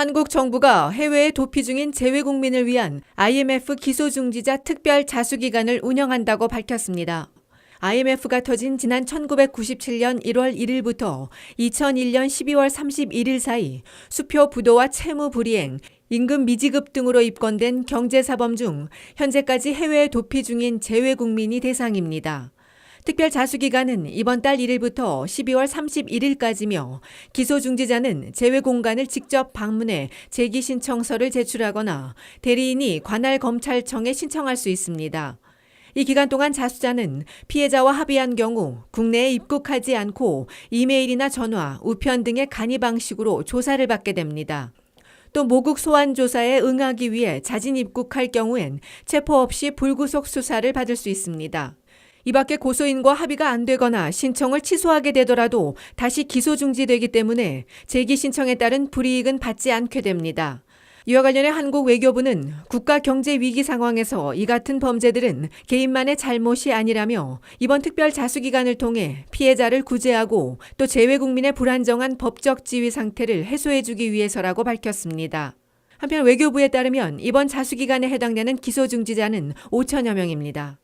한국 정부가 해외에 도피 중인 재외 국민을 위한 IMF 기소중지자 특별 자수기관을 운영한다고 밝혔습니다. IMF가 터진 지난 1997년 1월 1일부터 2001년 12월 31일 사이 수표 부도와 채무 불이행, 임금 미지급 등으로 입건된 경제사범 중 현재까지 해외에 도피 중인 재외 국민이 대상입니다. 특별 자수기간은 이번 달 1일부터 12월 31일까지며 기소 중지자는 재외 공간을 직접 방문해 재기 신청서를 제출하거나 대리인이 관할 검찰청에 신청할 수 있습니다. 이 기간 동안 자수자는 피해자와 합의한 경우 국내에 입국하지 않고 이메일이나 전화, 우편 등의 간이 방식으로 조사를 받게 됩니다. 또 모국 소환 조사에 응하기 위해 자진 입국할 경우엔 체포 없이 불구속 수사를 받을 수 있습니다. 이 밖에 고소인과 합의가 안 되거나 신청을 취소하게 되더라도 다시 기소 중지되기 때문에 재기 신청에 따른 불이익은 받지 않게 됩니다. 이와 관련해 한국 외교부는 국가 경제 위기 상황에서 이 같은 범죄들은 개인만의 잘못이 아니라며 이번 특별 자수기간을 통해 피해자를 구제하고 또 재외 국민의 불안정한 법적 지위 상태를 해소해주기 위해서라고 밝혔습니다. 한편 외교부에 따르면 이번 자수기간에 해당되는 기소중지자는 5천여 명입니다.